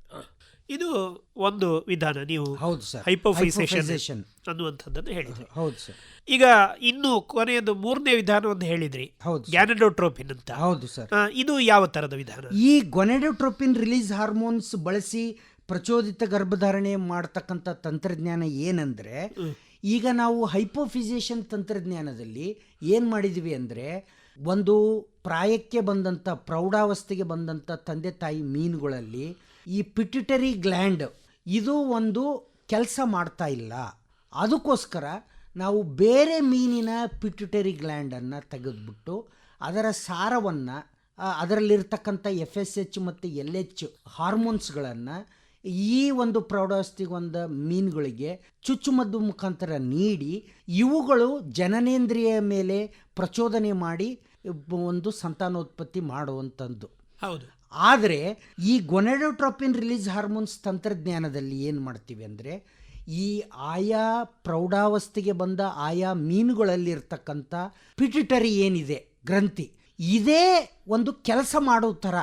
ಇದು ಒಂದು ವಿಧಾನ. ನೀವು ಹೌದು ಸರ್. ಹೈಪೋಫೈಸೇಷನ್. ಅನ್ನುವಂಥದ್ದನ್ನು ಹೇಳಿದ್ರಿ. ಹೌದು ಸರ್. ಈಗ ಇನ್ನು ಕೊನೆಯದು ಮೂರನೇ ವಿಧಾನ ಒಂದು ಹೇಳಿದ್ರಿ. ಹೌದು. ಗ್ಯಾನಡೋಟ್ರೋಪಿನ್ ಅಂತ. ಹೌದು ಸರ್. ಇದು ಯಾವ ತರದ ವಿಧಾನ? ಈ ಗೊನೆಡೋಟ್ರೋಪಿನ್ ರಿಲೀಸ್ ಹಾರ್ಮೋನ್ಸ್ ಬಳಸಿ ಪ್ರಚೋದಿತ ಗರ್ಭಧಾರಣೆ ಮಾಡ್ತಕ್ಕಂಥ ತಂತ್ರಜ್ಞಾನ ಏನಂದ್ರೆ ಈಗ ನಾವು ಹೈಪೋಫಿಸೇಷನ್ ತಂತ್ರಜ್ಞಾನದಲ್ಲಿ ಏನು ಮಾಡಿದ್ವಿ ಅಂದರೆ ಒಂದು ಪ್ರಾಯಕ್ಕೆ ಬಂದಂಥ ಪ್ರೌಢಾವಸ್ಥೆಗೆ ಬಂದಂಥ ತಂದೆ ತಾಯಿ ಮೀನುಗಳಲ್ಲಿ ಈ ಪಿಟ್ಯುಟರಿ ಗ್ಲ್ಯಾಂಡ್ ಇದು ಒಂದು ಕೆಲಸ ಮಾಡ್ತಾ ಇಲ್ಲ. ಅದಕ್ಕೋಸ್ಕರ ನಾವು ಬೇರೆ ಮೀನಿನ ಪಿಟ್ಯುಟರಿ ಗ್ಲ್ಯಾಂಡನ್ನು ತೆಗೆದುಬಿಟ್ಟು ಅದರ ಸಾರವನ್ನು ಅದರಲ್ಲಿರ್ತಕ್ಕಂಥ ಎಫ್ ಎಸ್ ಎಚ್ ಮತ್ತು ಎಲ್ ಎಚ್ ಹಾರ್ಮೋನ್ಸ್ಗಳನ್ನು ಈ ಒಂದು ಪ್ರೌಢಾವಸ್ಥೆಗೆ ಒಂದು ಮೀನುಗಳಿಗೆ ಚುಚ್ಚುಮದ್ದು ಮುಖಾಂತರ ನೀಡಿ, ಇವುಗಳು ಜನನೇಂದ್ರಿಯ ಮೇಲೆ ಪ್ರಚೋದನೆ ಮಾಡಿ ಒಂದು ಸಂತಾನೋತ್ಪತ್ತಿ ಮಾಡುವಂಥದ್ದು. ಹೌದು. ಆದರೆ ಈ ಗೊನೆಡೋಟ್ರೋಪಿನ್ ರಿಲೀಸ್ ಹಾರ್ಮೋನ್ಸ್ ತಂತ್ರಜ್ಞಾನದಲ್ಲಿ ಏನು ಮಾಡ್ತೀವಿ ಅಂದರೆ ಈ ಆಯಾ ಪ್ರೌಢಾವಸ್ಥೆಗೆ ಬಂದ ಆಯಾ ಮೀನುಗಳಲ್ಲಿರ್ತಕ್ಕಂಥ ಪಿಟಿಟರಿ ಏನಿದೆ ಗ್ರಂಥಿ ಇದೇ ಒಂದು ಕೆಲಸ ಮಾಡೋ ಥರ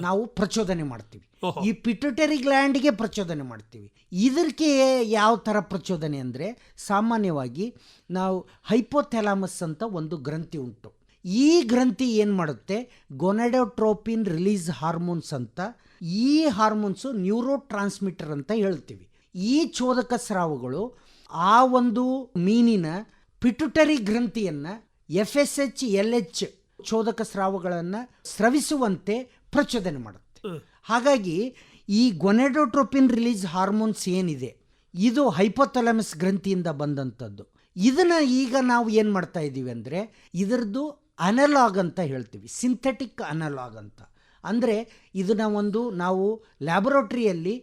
ನಾವು ಪ್ರಚೋದನೆ ಮಾಡ್ತೀವಿ. ಈ ಪಿಟಿಟರಿ ಗ್ಲ್ಯಾಂಡ್ಗೆ ಪ್ರಚೋದನೆ ಮಾಡ್ತೀವಿ. ಇದಕ್ಕೆ ಯಾವ ಥರ ಪ್ರಚೋದನೆ ಅಂದರೆ ಸಾಮಾನ್ಯವಾಗಿ ನಾವು ಹೈಪೋಥೆಲಾಮಸ್ ಅಂತ ಒಂದು ಗ್ರಂಥಿ ಉಂಟು. ಈ ಗ್ರಂಥಿ ಏನು ಮಾಡುತ್ತೆ? ಗೊನೆಡೋಟ್ರೋಪಿನ್ ರಿಲೀಸ್ ಹಾರ್ಮೋನ್ಸ್ ಅಂತ ಈ ಹಾರ್ಮೋನ್ಸು ನ್ಯೂರೋ ಟ್ರಾನ್ಸ್ಮಿಟರ್ ಅಂತ ಹೇಳ್ತೀವಿ. ಈ ಚೋದಕ ಸ್ರಾವಗಳು ಆ ಒಂದು ಮೀನಿನ pituitary ಗ್ರಂಥಿಯನ್ನು F S H L H ಚೋದಕ ಸ್ರಾವಗಳನ್ನು ಸ್ರವಿಸುವಂತೆ ಪ್ರಚೋದನೆ ಮಾಡುತ್ತೆ. ಹಾಗಾಗಿ ಈ ಗೊನೆಡೋಟ್ರೋಪಿನ್ ರಿಲೀಸ್ ಹಾರ್ಮೋನ್ಸ್ ಏನಿದೆ? ಇದು ಹೈಪೋಥಲಮಸ್ ಗ್ರಂಥಿಯಿಂದ ಬಂದಂಥದ್ದು. ಇದನ್ನು ಈಗ ನಾವು ಏನು ಮಾಡ್ತಾ ಇದ್ದೀವಿ ಅಂದರೆ ಇದರದ್ದು ಅನಲಾಗ್ ಅಂತ ಹೇಳ್ತೀವಿ ಸಿಂಥೆಟಿಕ್ ಅನಲಾಗ್ ಅಂತ. ಅಂದರೆ ಇದನ್ನ ಒಂದು ನಾವು ಲ್ಯಾಬೊರೇಟ್ರಿಯಲ್ಲಿ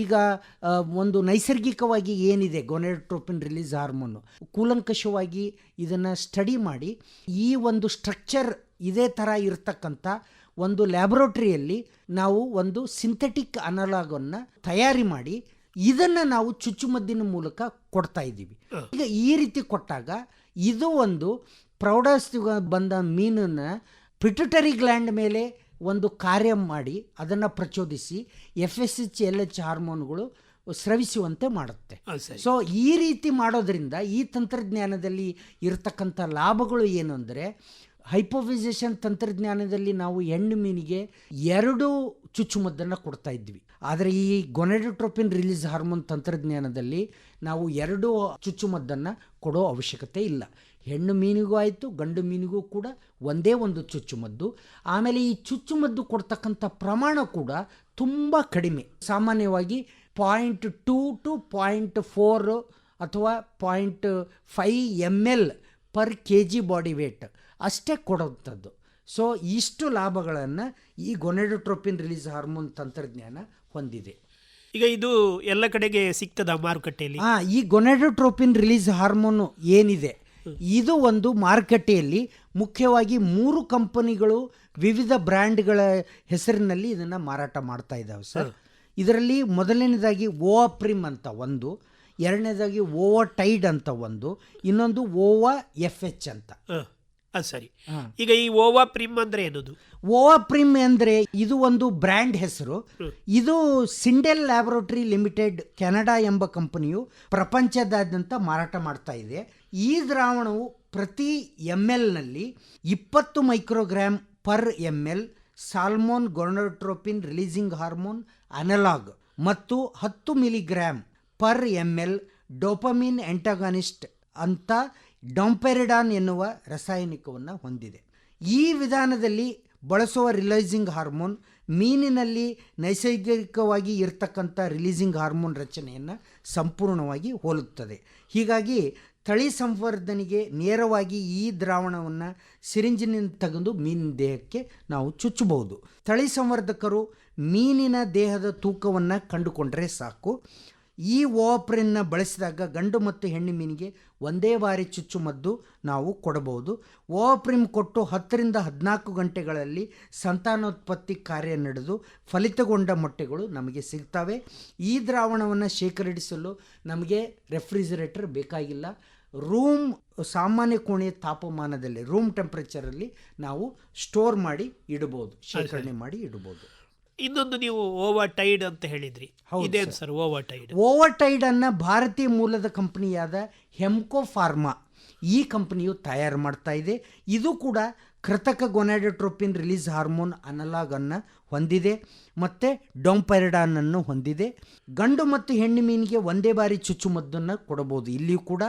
ಈಗ ಒಂದು ನೈಸರ್ಗಿಕವಾಗಿ ಏನಿದೆ ಗೊನೆಟ್ರೋಪಿನ್ ರಿಲೀಸ್ ಹಾರ್ಮೋನು ಕೂಲಂಕಷವಾಗಿ ಇದನ್ನು ಸ್ಟಡಿ ಮಾಡಿ ಈ ಒಂದು ಸ್ಟ್ರಕ್ಚರ್ ಇದೇ ಥರ ಇರತಕ್ಕಂಥ ಒಂದು ಲ್ಯಾಬೊರೇಟ್ರಿಯಲ್ಲಿ ನಾವು ಒಂದು ಸಿಂಥೆಟಿಕ್ ಅನಲಾಗನ್ನು ತಯಾರಿ ಮಾಡಿ ಇದನ್ನು ನಾವು ಚುಚ್ಚುಮದ್ದಿನ ಮೂಲಕ ಕೊಡ್ತಾ ಇದ್ದೀವಿ. ಈಗ ಈ ರೀತಿ ಕೊಟ್ಟಾಗ ಇದು ಒಂದು ಪ್ರೌಢಾಸ್ತಿ ಬಂದ ಮೀನನ್ನು ಪಿಟ್ಯುಟರಿ ಗ್ಲ್ಯಾಂಡ್ ಮೇಲೆ ಒಂದು ಕಾರ್ಯ ಮಾಡಿ ಅದನ್ನು ಪ್ರಚೋದಿಸಿ F S H L H ಹಾರ್ಮೋನ್ಗಳು ಸ್ರವಿಸುವಂತೆ ಮಾಡುತ್ತೆ. ಸೊ ಈ ರೀತಿ ಮಾಡೋದ್ರಿಂದ ಈ ತಂತ್ರಜ್ಞಾನದಲ್ಲಿ ಇರತಕ್ಕಂಥ ಲಾಭಗಳು ಏನು ಅಂದರೆ ಹೈಪೋವಿಸೇಷನ್ ತಂತ್ರಜ್ಞಾನದಲ್ಲಿ ನಾವು ಹೆಣ್ಣು ಮೀನಿಗೆ ಎರಡು ಚುಚ್ಚುಮದ್ದನ್ನು ಕೊಡ್ತಾ ಇದ್ವಿ. ಆದರೆ ಈ ಗೊನೆಡೋಟ್ರೋಪಿನ್ ರಿಲೀಸ್ ಹಾರ್ಮೋನ್ ತಂತ್ರಜ್ಞಾನದಲ್ಲಿ ನಾವು ಎರಡು ಚುಚ್ಚುಮದ್ದನ್ನು ಕೊಡೋ ಅವಶ್ಯಕತೆ ಇಲ್ಲ. ಹೆಣ್ಣು ಮೀನಿಗೂ ಆಯಿತು ಗಂಡು ಮೀನಿಗೂ ಕೂಡ ಒಂದೇ ಒಂದು ಚುಚ್ಚುಮದ್ದು. ಆಮೇಲೆ ಈ ಚುಚ್ಚುಮದ್ದು ಕೊಡ್ತಕ್ಕಂಥ ಪ್ರಮಾಣ ಕೂಡ ತುಂಬ ಕಡಿಮೆ. ಸಾಮಾನ್ಯವಾಗಿ point two to point four ಅಥವಾ point five M L per K G body weight ಅಷ್ಟೇ ಕೊಡುವಂಥದ್ದು ಸೊ ಇಷ್ಟು ಲಾಭಗಳನ್ನು ಈ ಗೊನೆಡೋಟ್ರೋಪಿನ್ ರಿಲೀಸ್ ಹಾರ್ಮೋನ್ ತಂತ್ರಜ್ಞಾನ ಹೊಂದಿದೆ. ಈಗ ಇದು ಎಲ್ಲ ಕಡೆಗೆ ಸಿಗ್ತದ ಮಾರುಕಟ್ಟೆಯಲ್ಲಿ? ಹಾಂ ಈ ಗೊನೆಡೋಟ್ರೋಪಿನ್ ರಿಲೀಸ್ ಹಾರ್ಮೋನು ಏನಿದೆ? ಇದು ಒಂದು ಮಾರುಕಟ್ಟೆಯಲ್ಲಿ ಮುಖ್ಯವಾಗಿ ಮೂರು ಕಂಪನಿಗಳು ವಿವಿಧ ಬ್ರ್ಯಾಂಡ್ಗಳ ಹೆಸರಿನಲ್ಲಿ ಇದನ್ನು ಮಾರಾಟ ಮಾಡ್ತಾ ಇದ್ದಾವೆ ಸರ್. ಇದರಲ್ಲಿ ಮೊದಲನೇದಾಗಿ ಓವಾ ಪ್ರಿಮ್ ಅಂತ ಒಂದು ಎರಡನೇದಾಗಿ ಓವಾ ಟೈಡ್ ಅಂತ ಒಂದು ಇನ್ನೊಂದು ಓವಾ ಎಫ್ ಎಚ್ ಅಂತ ಅದು ಸರಿ. ಈಗ ಈ ಓವಾ ಪ್ರಿಮ್ ಅಂದ್ರೆ ಏನದು? ಓವಾ ಪ್ರಿಮ್ ಅಂದರೆ ಇದು ಒಂದು ಬ್ರ್ಯಾಂಡ್ ಹೆಸರು. ಇದು ಸಿಂಡೆಲ್ ಲ್ಯಾಬೊರೇಟರಿ ಲಿಮಿಟೆಡ್ ಕೆನಡಾ ಎಂಬ ಕಂಪನಿಯು ಪ್ರಪಂಚದಾದ್ಯಂತ ಮಾರಾಟ ಮಾಡ್ತಾ ಇದೆ. ಈ ದ್ರಾವಣವು ಪ್ರತಿ ಎಂ ಎಲ್ನಲ್ಲಿ ಇಪ್ಪತ್ತು microgram per M L salmon gonadotropin releasing hormone analog ಮತ್ತು ಹತ್ತು milligram per M L dopamine antagonist ಅಂತ ಡಾಂಪೆರಿಡಾನ್ ಎನ್ನುವ ರಾಸಾಯನಿಕವನ್ನು ಹೊಂದಿದೆ. ಈ ವಿಧಾನದಲ್ಲಿ ಬಳಸುವ ರಿಲೈಸಿಂಗ್ ಹಾರ್ಮೋನ್ ಮೀನಿನಲ್ಲಿ ನೈಸರ್ಗಿಕವಾಗಿ ಇರತಕ್ಕಂಥ ರಿಲೀಸಿಂಗ್ ಹಾರ್ಮೋನ್ ರಚನೆಯನ್ನು ಸಂಪೂರ್ಣವಾಗಿ ಹೋಲುತ್ತದೆ. ಹೀಗಾಗಿ ತಳಿ ಸಂವರ್ಧನೆಗೆ ನೇರವಾಗಿ ಈ ದ್ರಾವಣವನ್ನು ಸಿರಿಂಜಿನಿಂದ ತೆಗೆದು ಮೀನಿನ ದೇಹಕ್ಕೆ ನಾವು ಚುಚ್ಚಬಹುದು. ತಳಿ ಸಂವರ್ಧಕರು ಮೀನಿನ ದೇಹದ ತೂಕವನ್ನು ಕಂಡುಕೊಂಡರೆ ಸಾಕು. ಈ ಓಪ್ರಿನ್ನ ಬಳಸಿದಾಗ ಗಂಡು ಮತ್ತು ಹೆಣ್ಣು ಮೀನಿಗೆ ಒಂದೇ ಬಾರಿ ಚುಚ್ಚುಮದ್ದು ನಾವು ಕೊಡಬಹುದು. ಓಪ್ರಿಮ್ ಕೊಟ್ಟು ಹತ್ತರಿಂದ ಹದಿನಾಲ್ಕು ಗಂಟೆಗಳಲ್ಲಿ ಸಂತಾನೋತ್ಪತ್ತಿ ಕಾರ್ಯ ನಡೆದು ಫಲಿತಗೊಂಡ ಮೊಟ್ಟೆಗಳು ನಮಗೆ ಸಿಗ್ತವೆ. ಈ ದ್ರಾವಣವನ್ನು ಶೇಖರಿಸಲು ನಮಗೆ ರೆಫ್ರಿಜರೇಟರ್ ಬೇಕಾಗಿಲ್ಲ. ರೂಮ್ ಸಾಮಾನ್ಯ ಕೋಣೆಯ ತಾಪಮಾನದಲ್ಲಿ ರೂಮ್ ಟೆಂಪ್ರೇಚರಲ್ಲಿ ನಾವು ಸ್ಟೋರ್ ಮಾಡಿ ಇಡಬಹುದು ಶೇಖರಣೆ ಮಾಡಿ ಇಡಬಹುದು. ಇನ್ನೊಂದು ನೀವು ಓವರ್ ಟೈಡ್ ಅಂತ ಹೇಳಿದ್ರಿ. ಹೌದೇನು ಇದೇನು sir. Over Tide over Tide ಅನ್ನ ಭಾರತೀಯ ಮೂಲದ ಕಂಪನಿಯಾದ ಹೆಮ್ಕೋ ಫಾರ್ಮಾ ಈ ಕಂಪನಿಯು ತಯಾರು ಮಾಡ್ತಾ ಇದೆ. ಇದು ಕೂಡ ಕೃತಕ ಗೊನಾಡೋಟ್ರೋಪಿನ್ ರಿಲೀಸ್ ಹಾರ್ಮೋನ್ ಅನಲಾಗನ್ನು ಹೊಂದಿದೆ ಮತ್ತು ಡೊಂಪೈರಡಾನ್ ಅನ್ನು ಹೊಂದಿದೆ. ಗಂಡು ಮತ್ತು ಹೆಣ್ಣು ಮೀನಿಗೆ ಒಂದೇ ಬಾರಿ ಚುಚ್ಚುಮದ್ದನ್ನು ಕೊಡಬಹುದು. ಇಲ್ಲಿಯೂ ಕೂಡ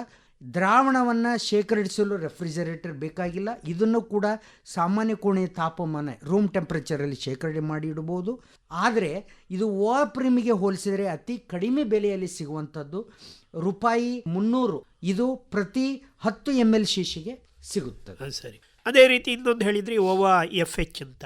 ದ್ರಾವಣವನ್ನು ಶೇಖರಿಸಲು ರೆಫ್ರಿಜರೇಟರ್ ಬೇಕಾಗಿಲ್ಲ. ಇದನ್ನು ಕೂಡ ಸಾಮಾನ್ಯ ಕೋಣೆಯ ತಾಪಮಾನ ರೂಮ್ ಟೆಂಪ್ರೇಚರಲ್ಲಿ ಶೇಖರಣೆ ಮಾಡಿ ಇಡಬಹುದು. ಆದರೆ ಇದು ಓ ಪ್ರಿಮಿಗೆ ಹೋಲಿಸಿದರೆ ಅತಿ ಕಡಿಮೆ ಬೆಲೆಯಲ್ಲಿ ಸಿಗುವಂಥದ್ದು ರೂಪಾಯಿ ಮುನ್ನೂರು. ಇದು ಪ್ರತಿ ಹತ್ತು ಎಂ ಎಲ್ ಶೀಶಿಗೆ ಸಿಗುತ್ತದೆ. ಅದು ಸರಿ. ಅದೇ ರೀತಿ ಇನ್ನೊಂದು ಹೇಳಿದ್ರಿ ಓವಾ ಎಫ್ ಎಚ್ ಅಂತ.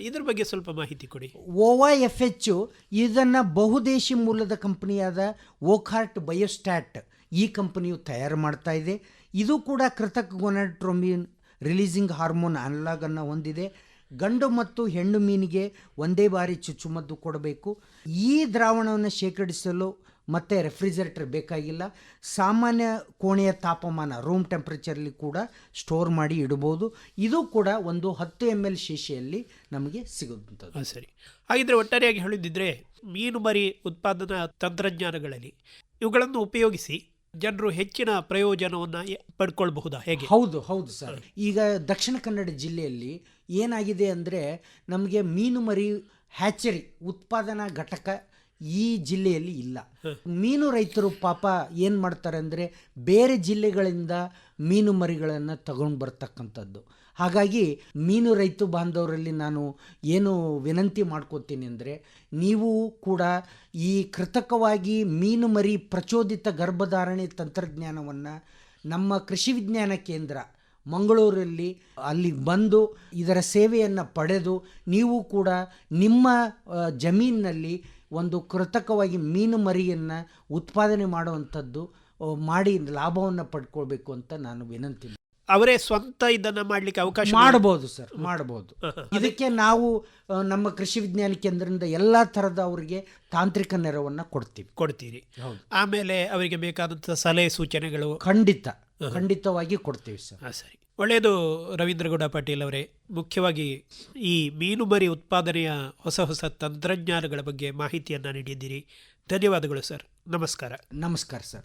ಇದ್ರ ಬಗ್ಗೆ ಸ್ವಲ್ಪ ಮಾಹಿತಿ ಕೊಡಿ. ಓವಾ ಎಫ್ ಎಚ್ ಇದನ್ನು ಬಹುದೇಶಿ ಮೂಲದ ಕಂಪನಿಯಾದ ಓಕಾರ್ಟ್ ಬಯೋಸ್ಟ್ಯಾಟ್ ಈ ಕಂಪನಿಯು ತಯಾರು ಮಾಡ್ತಾ ಇದೆ. ಇದು ಕೂಡ ಕೃತಕ ಗೊನಾಟ್ರೋಮಿನ್ ರಿಲೀಸಿಂಗ್ ಹಾರ್ಮೋನ್ ಅನಲಾಗನ್ನು ಹೊಂದಿದೆ. ಗಂಡು ಮತ್ತು ಹೆಣ್ಣು ಮೀನಿಗೆ ಒಂದೇ ಬಾರಿ ಚುಚ್ಚುಮದ್ದು ಕೊಡಬೇಕು. ಈ ದ್ರಾವಣವನ್ನು ಶೇಖರಿಸಲು ಮತ್ತು ರೆಫ್ರಿಜರೇಟರ್ ಬೇಕಾಗಿಲ್ಲ. ಸಾಮಾನ್ಯ ಕೋಣೆಯ ತಾಪಮಾನ, ರೂಮ್ ಟೆಂಪ್ರೇಚರಲ್ಲಿ ಕೂಡ ಸ್ಟೋರ್ ಮಾಡಿ ಇಡ್ಬೋದು ಇದು ಕೂಡ ಒಂದು ಹತ್ತು ಎಂ ಎಲ್ ಶೀಶೆಯಲ್ಲಿ ನಮಗೆ ಸಿಗುವಂಥದ್ದು. ಸರಿ. ಹಾಗಿದ್ರೆ ಒಟ್ಟಾರೆಯಾಗಿ ಹೇಳಿದಿದ್ರೆ ಮೀನು ಮರಿ ಉತ್ಪಾದನಾ ತಂತ್ರಜ್ಞಾನಗಳಲ್ಲಿ ಇವುಗಳನ್ನು ಉಪಯೋಗಿಸಿ ಜನರು ಹೆಚ್ಚಿನ ಪ್ರಯೋಜನವನ್ನು ಪಡ್ಕೊಳ್ಬಹುದಾ? ಹೇಗೆ? ಹೌದು ಹೌದು ಸರ್. ಈಗ ದಕ್ಷಿಣ ಕನ್ನಡ ಜಿಲ್ಲೆಯಲ್ಲಿ ಏನಾಗಿದೆ ಅಂದರೆ ನಮಗೆ ಮೀನು ಮರಿ ಹ್ಯಾಚರಿ ಉತ್ಪಾದನಾ ಘಟಕ ಈ ಜಿಲ್ಲೆಯಲ್ಲಿ ಇಲ್ಲ. ಮೀನು ರೈತರು ಪಾಪ ಏನು ಮಾಡ್ತಾರೆ ಅಂದರೆ ಬೇರೆ ಜಿಲ್ಲೆಗಳಿಂದ ಮೀನು ಮರಿಗಳನ್ನು ತಗೊಂಡು ಬರ್ತಕ್ಕಂಥದ್ದು. ಹಾಗಾಗಿ ಮೀನು ರೈತ ಬಾಂಧವರಲ್ಲಿ ನಾನು ಏನು ವಿನಂತಿ ಮಾಡ್ಕೋತೀನಿ ಅಂದರೆ, ನೀವು ಕೂಡ ಈ ಕೃತಕವಾಗಿ ಮೀನು ಮರಿ ಪ್ರಚೋದಿತ ಗರ್ಭಧಾರಣೆ ತಂತ್ರಜ್ಞಾನವನ್ನು ನಮ್ಮ ಕೃಷಿ ವಿಜ್ಞಾನ ಕೇಂದ್ರ ಮಂಗಳೂರಲ್ಲಿ ಅಲ್ಲಿಗೆ ಬಂದು ಇದರ ಸೇವೆಯನ್ನು ಪಡೆದು ನೀವು ಕೂಡ ನಿಮ್ಮ ಜಮೀನಿನಲ್ಲಿ ಒಂದು ಕೃತಕವಾಗಿ ಮೀನು ಮರಿಯನ್ನು ಉತ್ಪಾದನೆ ಮಾಡುವಂಥದ್ದು ಮಾಡಿ ಲಾಭವನ್ನು ಪಡ್ಕೊಳ್ಬೇಕು ಅಂತ ನಾನು ವಿನಂತಿ. ಅವರೇ ಸ್ವಂತ ಇದನ್ನ ಮಾಡ್ಲಿಕ್ಕೆ ಅವಕಾಶ ಮಾಡಬಹುದು ಸರ್ ಮಾಡಬಹುದು [LAUGHS] ಇದಕ್ಕೆ ನಾವು ನಮ್ಮ ಕೃಷಿ ವಿಜ್ಞಾನ ಕೇಂದ್ರದಿಂದ ಎಲ್ಲ ಥರದ ಅವರಿಗೆ ತಾಂತ್ರಿಕ ನೆರವನ್ನು ಕೊಡ್ತೀವಿ. ಕೊಡ್ತೀರಿ. ಹೌದು. ಆಮೇಲೆ ಅವರಿಗೆ ಬೇಕಾದಂಥ ಸಲಹೆ ಸೂಚನೆಗಳು. ಖಂಡಿತ ಖಂಡಿತವಾಗಿ ಕೊಡ್ತೀವಿ ಸರ್. ಹಾಂ ಸರಿ. ಒಳ್ಳೆಯದು ರವೀಂದ್ರಗೌಡ ಪಾಟೀಲ್ ಅವರೇ. ಮುಖ್ಯವಾಗಿ ಈ ಮೀನು ಮರಿ ಉತ್ಪಾದನೆಯ ಹೊಸ ಹೊಸ ತಂತ್ರಜ್ಞಾನಗಳ ಬಗ್ಗೆ ಮಾಹಿತಿಯನ್ನು ನೀಡಿದ್ದೀರಿ. ಧನ್ಯವಾದಗಳು ಸರ್. ನಮಸ್ಕಾರ. ನಮಸ್ಕಾರ ಸರ್.